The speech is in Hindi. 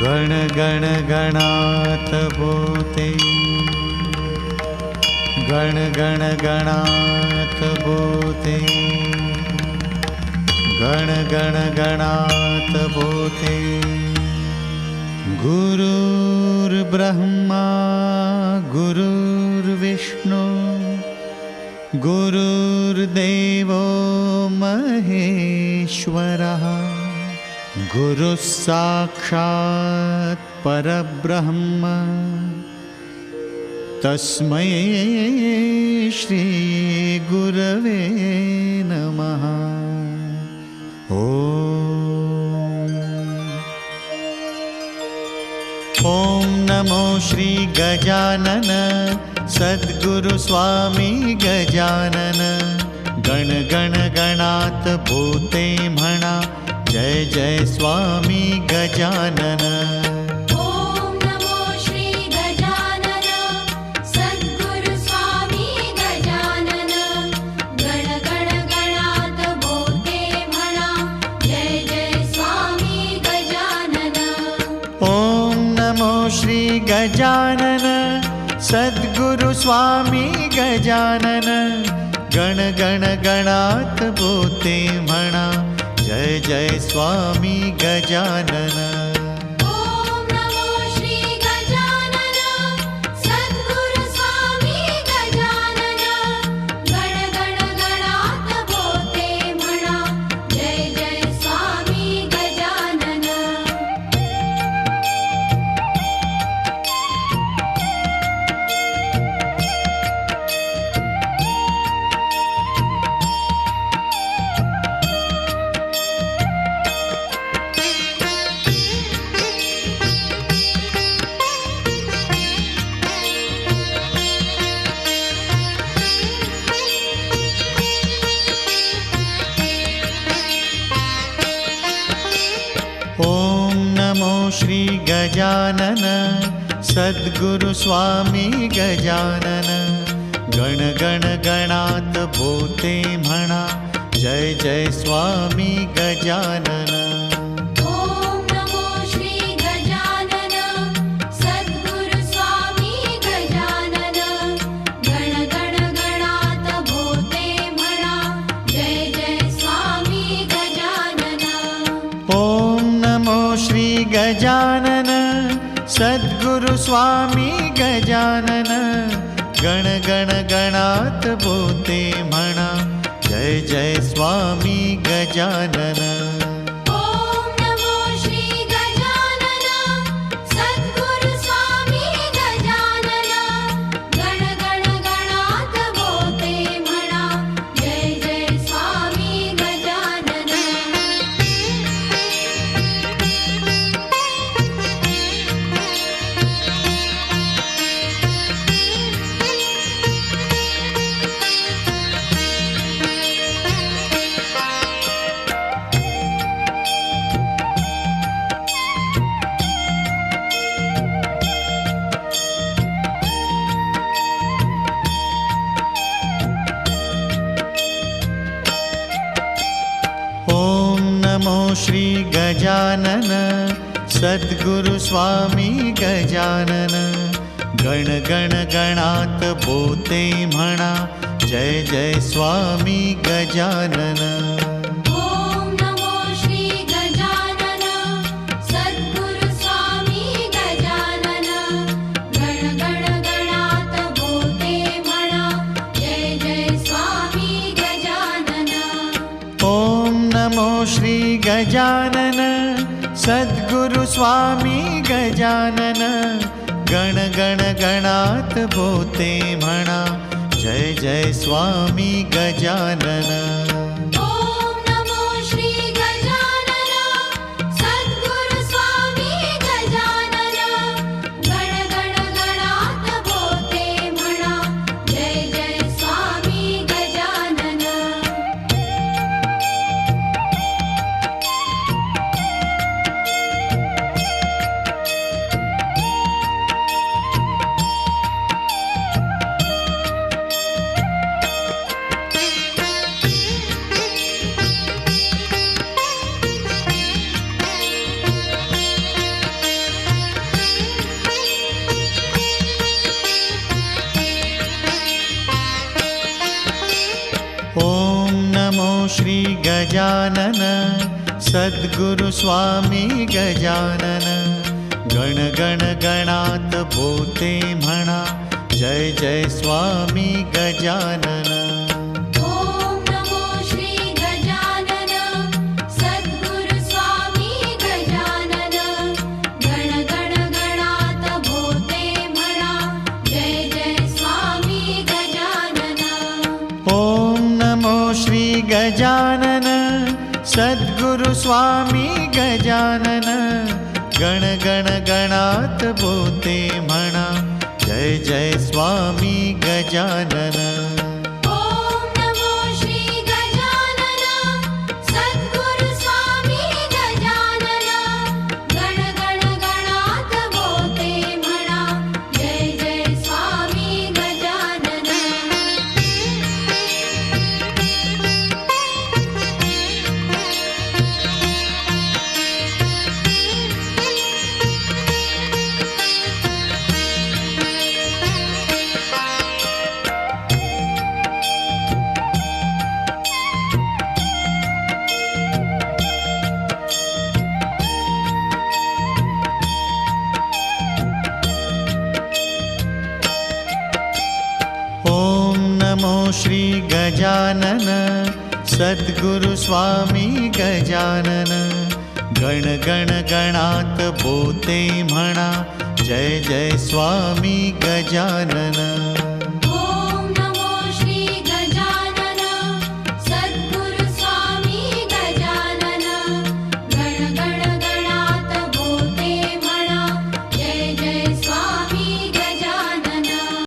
गण गण गणात बोते गण गण गणात बोते गण गण गणात बोते गुरुर्ब्रह्मा गुरुर्विष्णु गुरुर्देवो महेश्वरः गुरुः साक्षात् परब्रह्म। तस्मै श्रीगुरवे नमः। ॐ। नमो सद्गुरुस्वामी गजानन गण गण गणात भूते म्हणा जय जय स्वामी गजानन। गजानन। सद्गुरु स्वामी गजानन। गण गण गणात बोते म्हणा जय स्वामी गजानन श्री गजानन सद्गुरु स्वामी गजानन। गण गण गणात भूते म्हणा जय जय स्वामी गजानन। गजानन सद्गुरु स्वामी गजानन गण गण गणात भूते म्हणा जय जय स्वामी गजानन। श्री गजानन सद्गुरु स्वामी गजानन। गण गण गणात बोते म्हणा जय जय स्वामी गजानन। नमो श्री गजानन, सद्गुरु स्वामी गजानन, गण गण गणात भूते म्हणा, जय जय स्वामी गजानन। श्री गजानन सद्गुरु स्वामी गजानन। गण गण गणात भूते म्हणा जय जय स्वामी गजानन। स्वामी गजानन गण गण गणात बोते म्हणा. जय जय स्वामी गजानन. गजानन सद्गुरु स्वामी गजानन। गण गण गणात बोते म्हणा जय जय स्वामी गजानन।